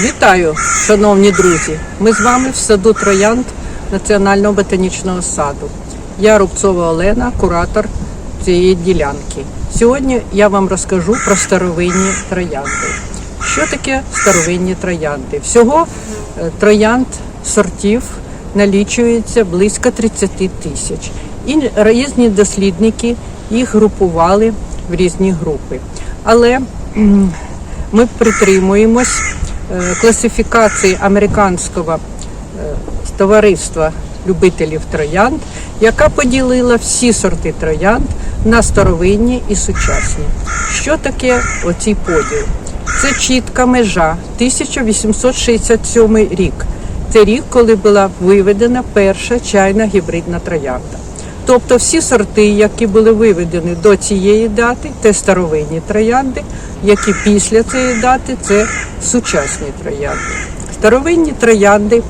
Вітаю, шановні друзі! Ми з вами в саду Троянд Національного ботанічного саду. Я Рубцова Олена, куратор цієї ділянки. Сьогодні я вам розкажу про старовинні троянди. Що таке старовинні троянди? Всього е, троянд сортів налічується близько 30 тисяч. І різні дослідники їх групували в різні групи. Але ми притримуємось класифікації американського е, товариства любителів троянд, яка поділила всі сорти троянд на старовинні і сучасні. Що таке оцей поділ? Це чітка межа 1867 рік. Це рік, коли була виведена перша чайна гібридна троянда. Тобто всі сорти, які були виведені до цієї дати, це старовинні троянди, які після цієї дати це сучасні троянди. Старовинні троянди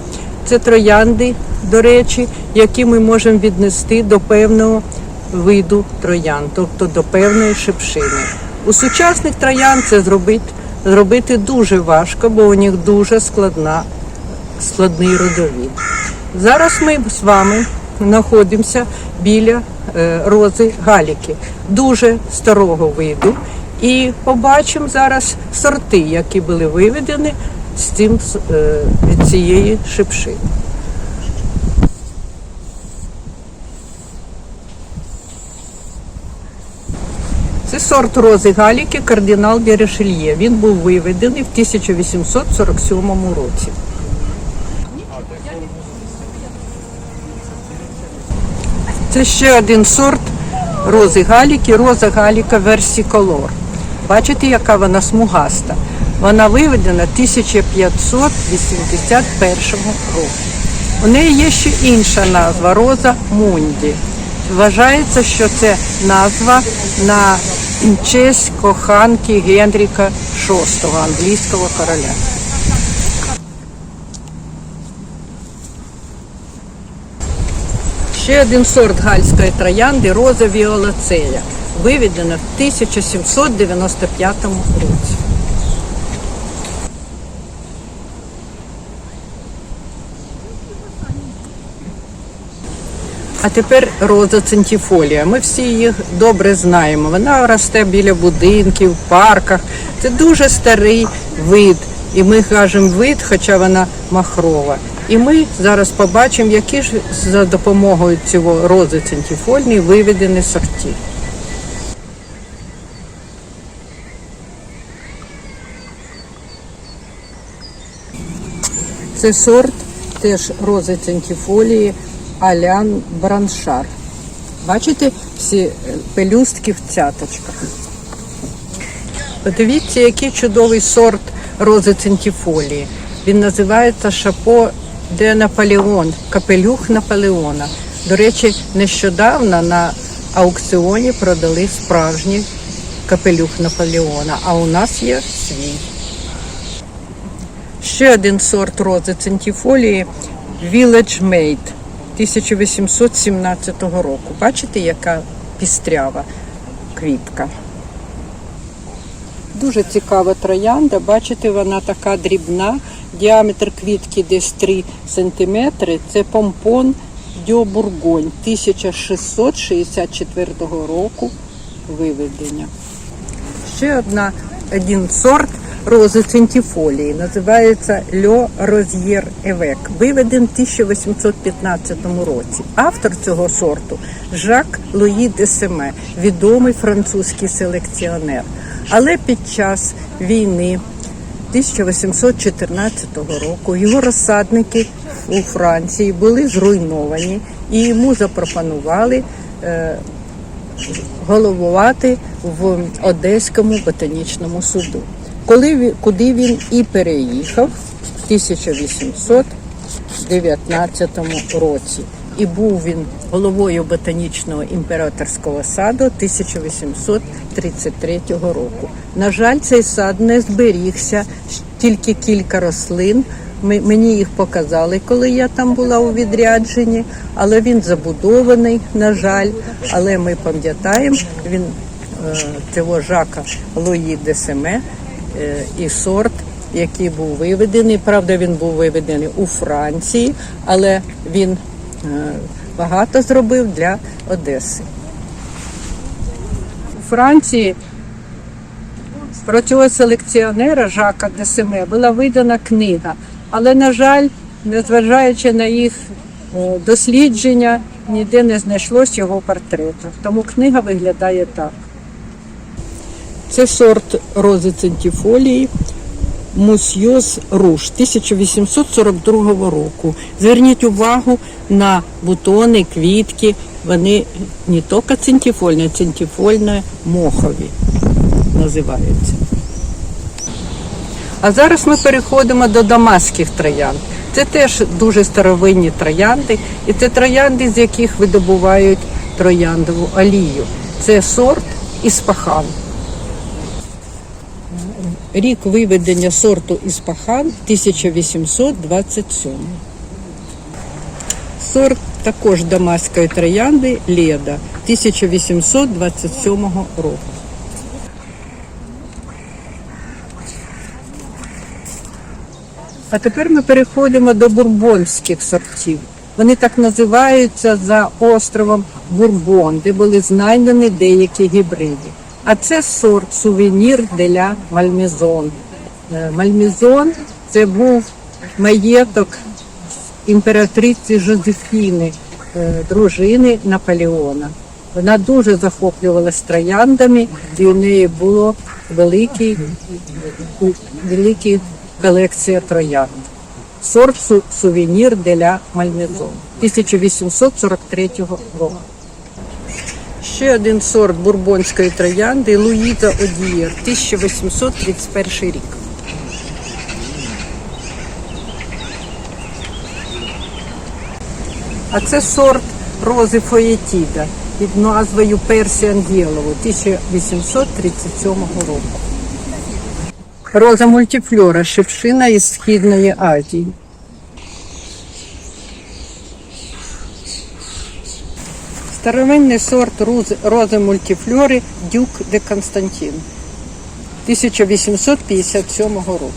це троянди, до речі, які ми можемо віднести до певного виду троянд, тобто до певної шипшини. У сучасних троянд це зробити, зробити дуже важко, бо у них дуже складна складний родовід. Зараз ми з вами знаходимося біля е, рози галіки, дуже старого виду. І побачимо зараз сорти, які були виведені з цим, е, цієї шипшини. Це сорт рози галіки кардинал де Ришельє. Він був виведений в 1847 році. Це ще один сорт рози галіки, роза галіка версіколор. Бачите, яка вона смугаста. Вона виведена 1581 року. У неї є ще інша назва роза Мунді. Вважається, що це назва на честь коханки Генріка VI, англійського короля. Ще один сорт гальської троянди роза віолацея, виведена в 1795 році. А тепер роза центіфолія. Ми всі їх добре знаємо. Вона росте біля будинків, парках. Це дуже старий вид. І ми кажемо вид, хоча вона махрова. І ми зараз побачимо, які ж за допомогою цього рози центіфольної виведені сорти. Це сорт теж рози центіфолії Алян Браншар. Бачите всі е, пелюстки в цяточках. Подивіться, який чудовий сорт рози центіфолії. Він називається Шапо де Наполеон, капелюх Наполеона. До речі, нещодавно на аукціоні продали справжній капелюх Наполеона, а у нас є свій. Ще один сорт рози центіфолії Village Made 1817 року. Бачите, яка пістрява квітка. Дуже цікава троянда. Бачите, вона така дрібна. Діаметр квітки десь 3 см. Це помпон Дьо Бургонь 1664 року виведення. Ще одна, один сорт рози центіфолії. Називається Льо Роз'єр Евек. Виведен в 1815 році. Автор цього сорту Жак Луї де Семе, відомий французький селекціонер. Але під час війни 1814 року його розсадники у Франції були зруйновані і йому запропонували е, головувати в Одеському ботанічному суду. Коли куди він і переїхав в 1819 році. І був він головою ботанічного імператорського саду 1833 року. На жаль, цей сад не зберігся, тільки кілька рослин. Мені їх показали, коли я там була у відрядженні, але він забудований, на жаль. Але ми пам'ятаємо, він е, цього Жака Луї де Семе е, і сорт який був виведений. Правда, він був виведений у Франції, але він багато зробив для Одеси. У Франції про цього селекціонера Жака Десиме була видана книга, але, на жаль, незважаючи на їх е, дослідження, ніде не знайшлось його портрета. Тому книга виглядає так. Це сорт рози центіфолії Мусьйоз Руш 1842 року. Зверніть увагу на бутони, квітки. Вони не тільки центифольні, а центифольно мохові називаються. А зараз ми переходимо до дамаських троянд. Це теж дуже старовинні троянди, і це троянди, з яких видобувають трояндову олію. Це сорт Іспахан. Рік виведення сорту Іспахан 1827. Сорт також дамаської троянди Леда 1827 року. А тепер ми переходимо до бурбонських сортів. Вони так називаються за островом Бурбон, де були знайдені деякі гібриди. А це сорт сувенір деля Мальмезон. Е, Мальмезон це був маєток імператриці Жозефіни, е, дружини Наполеона. Вона дуже захоплювалася трояндами, і у неї було великий, велика колекція троянд. Сорт сувенір деля Мальмезон 1843 року. Ще один сорт бурбонської троянди Луїза Одієр 1831 рік. А це сорт рози Фоєтіда під назвою Персі Ангелову 1837 року. Роза мультифлора шипшина із Східної Азії. Старовинний сорт рози, рози мультифлори Дюк де Константин 1857 року.